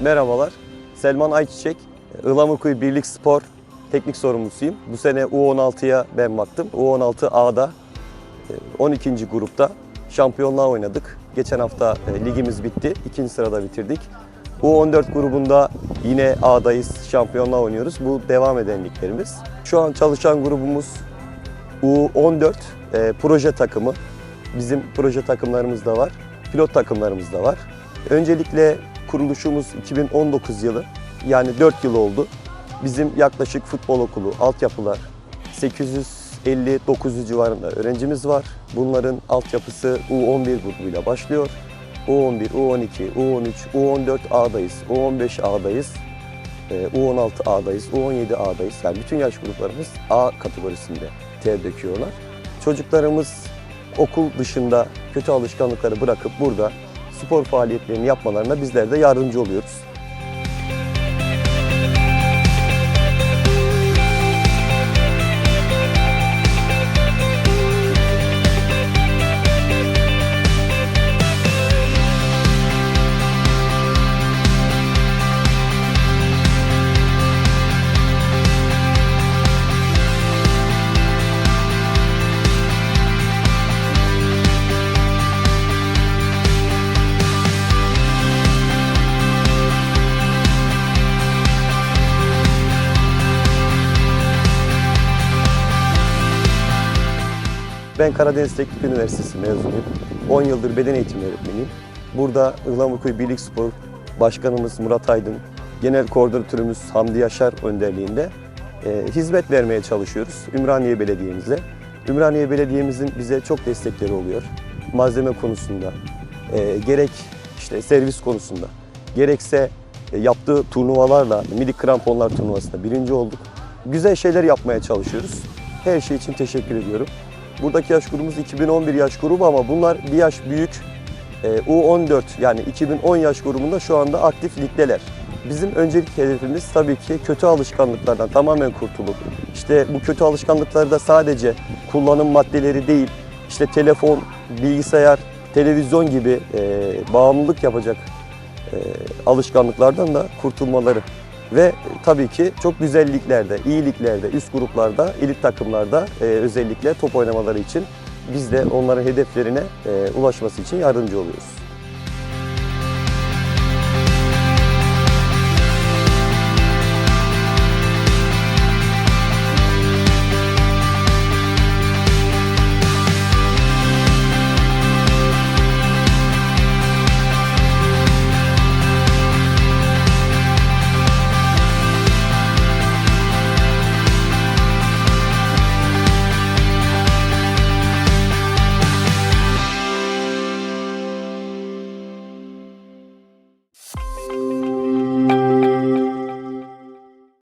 Merhabalar. Selman Ayçiçek, Ilamurkuyu Birlik Spor teknik sorumlusuyum. Bu sene U16'ya ben baktım. U16 A'da e, 12. grupta şampiyonluğa oynadık. Geçen hafta e, ligimiz bitti. İkinci sırada bitirdik. U14 grubunda yine A'dayız. Şampiyonluğa oynuyoruz. Bu devam eden liglerimiz. Şu an çalışan grubumuz U14 e, proje takımı. Bizim proje takımlarımız da var. Pilot takımlarımız da var. Öncelikle kuruluşumuz 2019 yılı. Yani 4 yıl oldu. Bizim yaklaşık futbol okulu, altyapılar 850-900 civarında öğrencimiz var. Bunların altyapısı U11 grubuyla başlıyor. U11, U12, U13, U14 A'dayız, U15 A'dayız, e, U16 A'dayız, U17 A'dayız. Yani bütün yaş gruplarımız A kategorisinde ter döküyorlar. Çocuklarımız okul dışında kötü alışkanlıkları bırakıp burada spor faaliyetlerini yapmalarına bizler de yardımcı oluyoruz. Ben Karadeniz Teknik Üniversitesi mezunuyum. 10 yıldır beden eğitimi öğretmeniyim. Burada Ihlamurkuyu Birlik Spor Başkanımız Murat Aydın, Genel Koordinatörümüz Hamdi Yaşar önderliğinde e, hizmet vermeye çalışıyoruz Ümraniye Belediye'mize. Ümraniye Belediye'mizin bize çok destekleri oluyor. Malzeme konusunda, e, gerek işte servis konusunda, gerekse e, yaptığı turnuvalarla, Milli Kramponlar turnuvasında birinci olduk. Güzel şeyler yapmaya çalışıyoruz. Her şey için teşekkür ediyorum. Buradaki yaş grubumuz 2011 yaş grubu ama bunlar bir yaş büyük. Ee, U14 yani 2010 yaş grubunda şu anda aktif ligdeler. Bizim öncelik hedefimiz tabii ki kötü alışkanlıklardan tamamen kurtulup işte bu kötü alışkanlıkları da sadece kullanım maddeleri değil, işte telefon, bilgisayar, televizyon gibi e, bağımlılık yapacak e, alışkanlıklardan da kurtulmaları. Ve tabii ki çok güzel liglerde, iyi liglerde, üst gruplarda, elit takımlarda e, özellikle top oynamaları için biz de onların hedeflerine e, ulaşması için yardımcı oluyoruz.